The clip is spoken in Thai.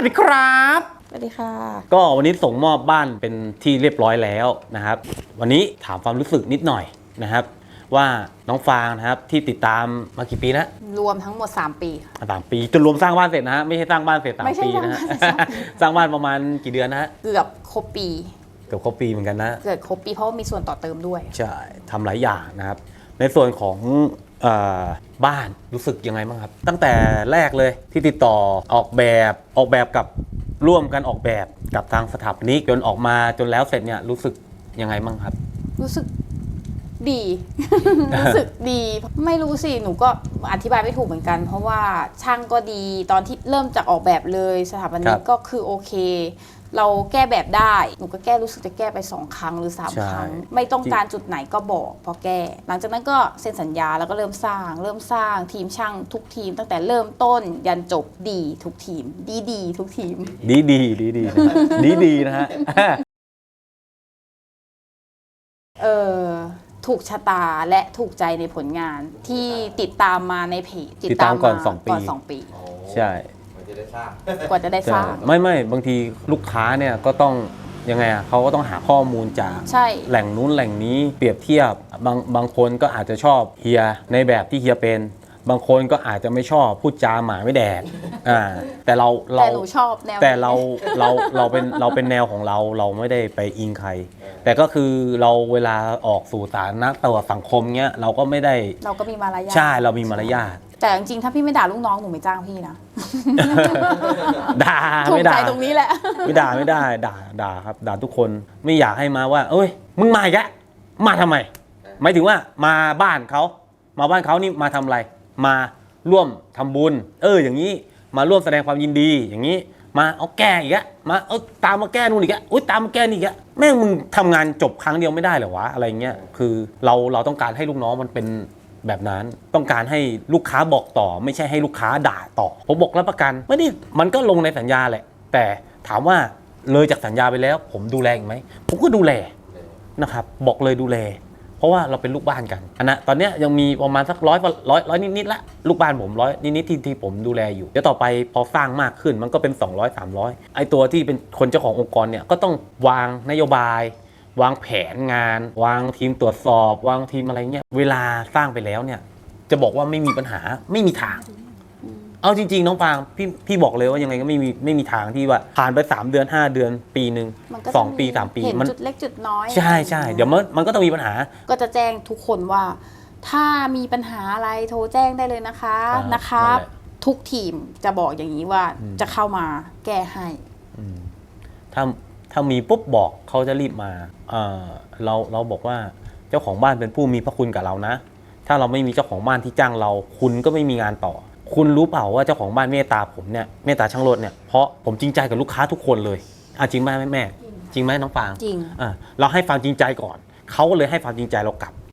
วัสดีครับ สวัสดีค่ะ ก็วันนี้ส่งมอบบ้านเป็นที่เรียบร้อยแล้วนะครับ วันนี้ถามความรู้สึกนิดหน่อยนะครับ ว่าน้องฟางนะครับที่ติดตามมากี่ปีนะรวมทั้งหมด 3 ปีค่ะ สามปีจนรวมสร้างบ้านเสร็จนะฮะไม่ใช่สร้างบ้านเสร็จสามไม่ใช่ปีนะฮะ สร้างบ้านเสร็จสามปี สร้างบ้านประมาณกี่เดือนนะฮะเกือบครบปี เกือบครบปีเหมือนกันนะ เกิดครบปีเพราะว่ามีส่วนต่อเติมด้วย ใช่ทำหลายอย่างนะครับ ในส่วนของเออ บ้านรู้สึกยังไงบ้างครับ ตั้งแต่แรกเลยที่ติดต่อออกแบบออกแบบกับร่วมกันออกแบบกับทางสถาปนิกจนออกมาจนแล้วเสร็จเนี่ยรู้สึกยังไงบ้างครับ รู้สึกดี รู้สึกดี ไม่รู้สิ หนูก็อธิบายไม่ถูกเหมือนกัน เพราะว่าช่างก็ดีตอนที่เริ่มจากออกแบบเลยสถาปนิครักบก็คือโอเค เราแก้แบบได้ หนูก็แก้รู้สึกจะแก้ไปสองครั้งหรือสามใช่ครั้ง ไม่ต้องการจุดไหนก็บอกพอแก้ หลังจากนั้นก็เซ็นสัญญาแล้วก็เริ่มสร้าง เริ่มสร้างทีมช่างทุกทีม ตั้งแต่เริ่มต้นยันจบดีทุกทีม ดีดีทุกทีม ดีดีดีดีนะฮะดีดีนะฮะเออถูกชะตาและถูกใจในผลงานที่ติดตามมาในเพจติดตามก่อนสองปีก่อนสองปี ใช่มันจะ ได้ทราบกว่าจะได้สใช่ร้างไม่ไม่บางทีลูกค้าเนี่ยก็ต้องยังไงอะเขาก็ต้องหาข้อมูลจากใช่ แหล่งนู้นแหล่งนี้เปรียบเทียบบางบางคนก็อาจจะชอบเฮียในแบบที่เฮียเป็น บางคนก็อาจจะไม่ชอบพูดจาหมาไม่แดกอ่าแต่เราเรา แต่หนูชอบแนวแต่เราเราเราเป็นเราเป็นแนวของเราเราไม่ได้ไปอิงใคร แต่ก็คือเราเวลาออกสู่สาธารณะต่อสังคมเนี้ยเราก็ไม่ได้เราก็มีมารยาทใช่เรามีมารยาทแต่จริงๆถ้าพี่ไม่ด่าลูกน้องหนูไม่จ้างพี่นะ ด่าถูกไม่ใจด่าตรงนี้แหละ ไม่ด่าไม่ได้ด่าด่าครับ ด่าทุกคนไม่อยากให้มาว่า เอ้ย มึงมาอีกแล้วมาทำไม หมายถึงว่ามาบ้านเขามาบ้านเขานี่มาทำอะไร มาร่วมทำบุญ เออ อย่างนี้มาร่วมแสดงความยินดี อย่างนี้ มาเอาแก้อีกแล้วมาเอาตามมาแก้นู่นอีกแล้วอุ้ยตามมาแก้นี่อีกแล้วแม่งมึงทำงานจบครั้งเดียวไม่ได้เหรอวะอะไรเงี้ยคือเราเราต้องการให้ลูกน้องมันเป็น แบบนั้นต้องการให้ลูกค้าบอกต่อ ไม่ใช่ให้ลูกค้าด่าต่อ ผมบอกรับประกันไม่ได้มันก็ลงในสัญญาแหละ แต่ถามว่าเลยจากสัญญาไปแล้ว ผมดูแลอีกไหมผมก็ดูแลนะครับบอกเลยดูแล เพราะว่าเราเป็นลูกบ้านกันอันนะตอนนี้ยยังมีประมาณสักร้อยร้อยร้อยนิดๆละลูกบ้านผมร้อยนิดๆที่ที่ผมดูแลอยู่เดี๋ยวต่อไปพอสร้างมากขึ้นมันก็เป็น 200 300 ไอตัวที่เป็นคนเจ้าขององค์กรเนี่ยก็ต้องวางนโยบาย วางแผนงาน วางทีมตรวจสอบ วางทีมอะไรเงี้ยเวลาสร้างไปแล้วเนี่ย จะบอกว่าไม่มีปัญหาไม่มีทาง เอาจริง ๆ น้องฟางพี่พี่บอกเลยว่ายังไงก็ไม่มีไม่มีทางที่ว่าผ่านไป 3 เดือน 5 เดือนปีหนึ่งมันก็จะสองปีสามปีเห็นมันจุดเล็กจุดน้อยใช่ใช่เดี๋ยวมันมันก็ต้องมีปัญหา ก็จะแจ้งทุกคนว่า ถ้ามีปัญหาอะไรโทรแจ้งได้เลยนะคะอ่านนะครับ นั่นแหละ ทุกทีมจะบอกอย่างนี้ว่าอืมจะเข้ามาแก้ให้ อืมถ้า ถ้ามีปุ๊บบอกเขาจะรีบมาเอ่อเราเราบอกว่าเจ้าของบ้านเป็นผู้มีพระคุณกับเรานะ ถ้าเราไม่มีเจ้าของบ้านที่จ้างเรา คุณก็ไม่มีงานต่อ คุณรู้เปล่าว่าเจ้าของบ้านเมตตาผมเนี่ยเมตตาช่างรถเนี่ยเพราะผมจริงใจกับลูกค้าทุกคนเลยอะจริงไหมแม่แม่จริงไหมน้องฟางจริงอะเราให้ความจริงใจก่อนเขาก็เลยให้ความจริงใจเรากลับ